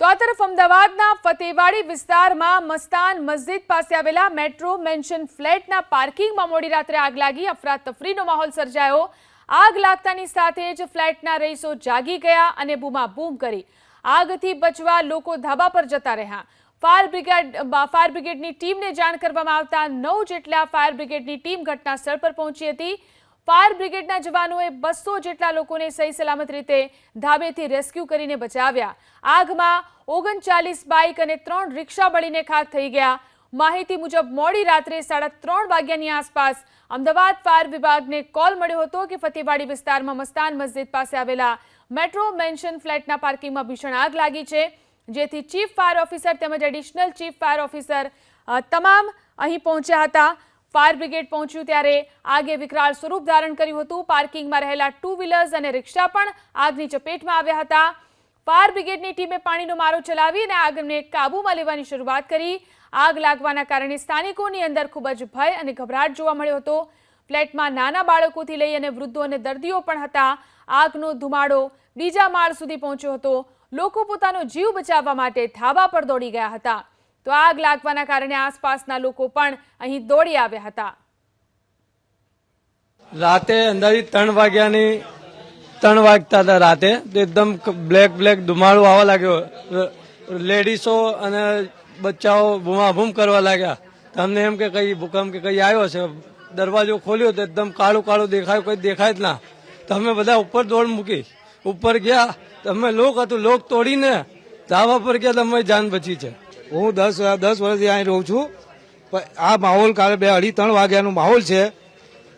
તો આ તરફ અમદાવાદના ફતેવાડી વિસ્તારમાં મસ્તાન મસ્જિદ પાસે આવેલા મેટ્રો મેન્શન ફ્લેટના પાર્કિંગમાં મોડી રાત્રે આગ લાગી, અફરાતફરીનો માહોલ સર્જાયો. આગ લાગતાની સાથે જ ફ્લેટના રહીશો જાગી ગયા અને બૂમાબૂમ કરી. આગથી બચવા લોકો ધાબા પર જતા રહ્યા. ફાયર બ્રિગેડ ફાયર બ્રિગેડની ટીમને જાણ કરવામાં આવતા નવ જેટલા ફાયર બ્રિગેડની ટીમ ઘટના સ્થળ પર પહોંચી હતી. ફાયર બ્રિગેડના જવાનોએ બસો જેટલા લોકોને સહી સલામત રીતે ધાબેથી રેસ્ક્યુ કરીને બચાવ્યા. આગમાં ઓગણચાલીસ બાઇક અને ત્રણ રિક્ષા બળીને ખાક થઈ ગયા. માહિતી મુજબ, મોડી રાત્રે સાડા ત્રણ વાગ્યાની આસપાસ અમદાવાદ ફાયર વિભાગને કોલ મળ્યો હતો કે ફતેવાડી વિસ્તારમાં મસ્તાન મસ્જિદ પાસે આવેલા મેટ્રો મેન્શન ફ્લેટના પાર્કિંગમાં ભીષણ આગ લાગી છે, જેથી ચીફ ફાયર ઓફિસર તેમજ એડિશનલ ચીફ ફાયર ઓફિસર તમામ અહીં પહોંચ્યા હતા. ફાયર બ્રિગેડ પહોંચ્યું ત્યારે આગે વિકરાળ સ્વરૂપ ધારણ કર્યું હતું. પાર્કિંગમાં રહેલા ટુ વ્હીલર્સ અને રિક્ષા પણ આગની ચપેટમાં આવ્યા હતા. ફાયર બ્રિગેડની ટીમે પાણીનો મારો ચલાવી અને આગને કાબૂમાં લેવાની શરૂઆત કરી. આગ લાગવાના કારણે સ્થાનિકોની અંદર ખૂબ જ ભય અને ગભરાટ જોવા મળ્યો હતો. ફ્લેટમાં નાના બાળકોથી લઈ અને વૃદ્ધો અને દર્દીઓ પણ હતા. આગનો ધુમાડો બીજા માળ સુધી પહોંચ્યો હતો. લોકો પોતાનો જીવ બચાવવા માટે ધાબા પર દોડી ગયા હતા. તો આગ લાગવાના કારણે આસપાસના લોકો પણ અહીં દોડી આવ્યા હતા. રાતે અંદાજે ત્રણ વાગ્યાની ત્રણ વાગતા હતા રાતે. એકદમ બ્લેક બ્લેક ધુમાડો આવવા લાગ્યો. લેડીસો અને બચ્ચાઓ બૂમાબૂમ કરવા લાગ્યા. તમને એમ કે કઈ ભૂકંપ કે કઈ આવ્યો છે? દરવાજો ખોલ્યો તો એકદમ કાળું કાળું દેખાયું, કઈ દેખાય જ ના. તમે બધા ઉપર દોડ મૂકી. ઉપર ગયા. તમે લોક હતું. લોક તોડીને ધાબા પર ગયા તમે જાન બચી છે. હું દસ દસ વર્ષથી અહીં રહું છું. આ માહોલ કાલે બે અઢી, ત્રણ વાગ્યાનો માહોલ છે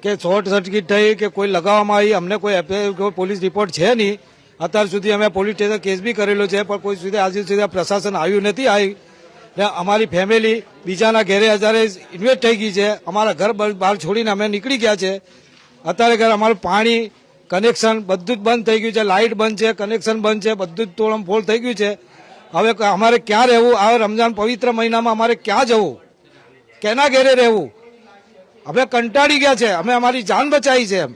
કે શોર્ટ સર્કિટ થઈ કે કોઈ લગાવવામાં આવી, અમને કોઈ પોલીસ રિપોર્ટ છે નહીં. અત્યાર સુધી અમે પોલીસ સ્ટેશન કેસ બી કરેલો છે, પણ કોઈ સુધી આજે સુધી પ્રશાસન આવ્યું નથી આવી ને અમારી ફેમિલી બીજાના ઘેરે હજારે ઇન્વેસ્ટ થઈ ગઈ છે. અમારા ઘર બહાર છોડીને અમે નીકળી ગયા છે. અત્યારે ઘર અમારું પાણી કનેક્શન બધું જ બંધ થઈ ગયું છે લાઇટ બંધ છે કનેક્શન બંધ છે, બધું જ તોડમ ફોડ થઈ ગયું છે. હવે અમારે ક્યાં રહેવું? આ રમજાન પવિત્ર મહિનામાં અમારે ક્યાં જવું? કેના ઘેરે રહેવું? અમે કંટાળી ગયા છે. અમે અમારી જાન બચાવી છે એમ.